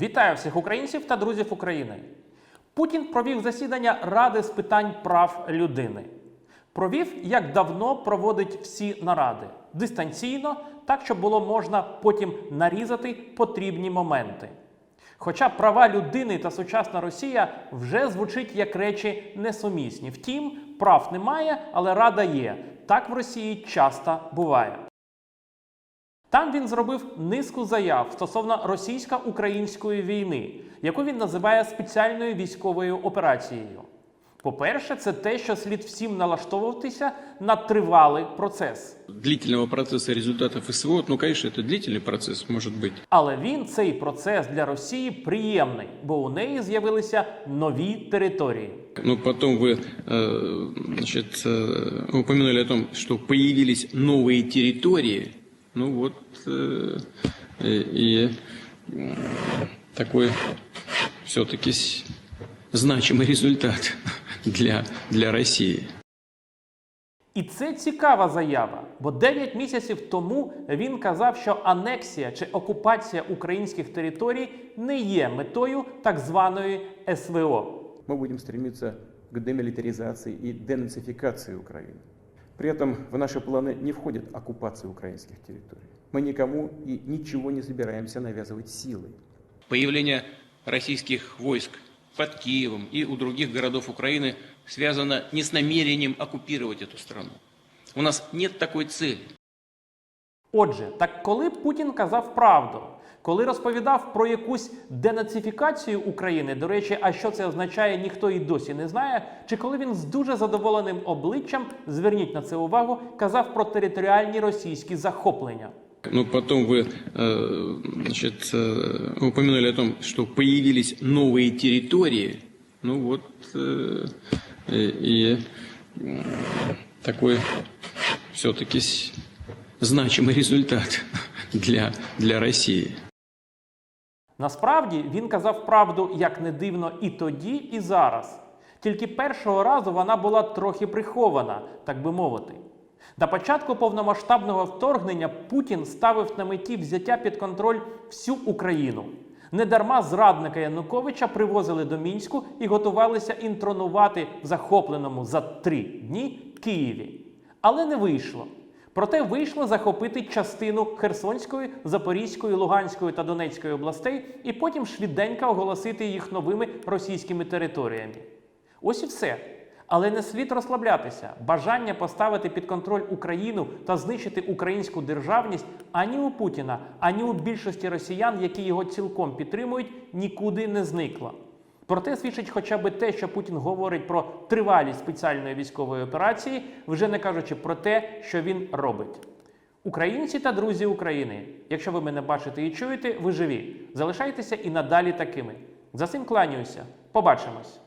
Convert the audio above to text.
Вітаю всіх українців та друзів України. Путін провів засідання Ради з питань прав людини. Провів, як давно проводить всі наради дистанційно, так щоб було можна потім нарізати потрібні моменти. Хоча права людини та сучасна Росія вже звучить як речі несумісні. Втім, прав немає, але рада є. Так в Росії часто буває. Там він зробив низку заяв стосовно російсько-української війни, яку він називає спеціальною військовою операцією. По-перше, це те, що слід всім налаштовуватися на тривалий процес. длительного процесса результатов СВО, ну, конечно, это длительный процесс, может быть. Але він цей процес для Росії приємний, бо у неї з'явилися нові території. Но потом вы э, значит, э, упомянули о том, что появились новые территории. Ну вот, э, и, и, м, такой все-таки значимый результат для, для России. І це цікава заява, бо 9 місяців тому він казав, що анексія чи окупація українських територій не є метою так званої СВО. мы будем стремиться к демилитаризации и денацификации Украины. При этом в наши планы не входит оккупация украинских территорий. Мы никому и ничего не собираемся навязывать силой. Появление российских войск под Киевом и у других городов Украины связано не с намерением оккупировать эту страну. У нас нет такой цели. Отже, так коли Путін казав правду, коли розповідав про якусь денацифікацію України, до речі, а що це означає, ніхто і досі не знає, чи коли він з дуже задоволеним обличчям, зверніть на це увагу, казав про територіальні російські захоплення. Но потом вы э, значит, э, упомянули о том, что появились новые территории. Ну вот, э, и, и, м, такой все-таки значимый результат для, для России. Насправді він казав правду як не дивно і тоді, і зараз. Тільки першого разу вона була трохи прихована, так би мовити. На початку повномасштабного вторгнення Путін ставив на меті взяття під контроль всю Україну. Недарма зрадника Януковича привозили до Мінську і готувалися інтронувати в захопленому за три дні Києві. Але не вийшло. Проте вийшло захопити частину Херсонської, Запорізької, Луганської та Донецької областей і потім швиденько оголосити їх новими російськими територіями. Ось і все. Але не слід розслаблятися. Бажання поставити під контроль Україну та знищити українську державність ані у Путіна, ані у більшості росіян, які його цілком підтримують, нікуди не зникло. Проте свідчить хоча б те, що Путін говорить про тривалість спеціальної військової операції, вже не кажучи про те, що він робить. Українці та друзі України, якщо ви мене бачите і чуєте, ви живі. Залишайтеся і надалі такими. За цим кланяюся. Побачимось!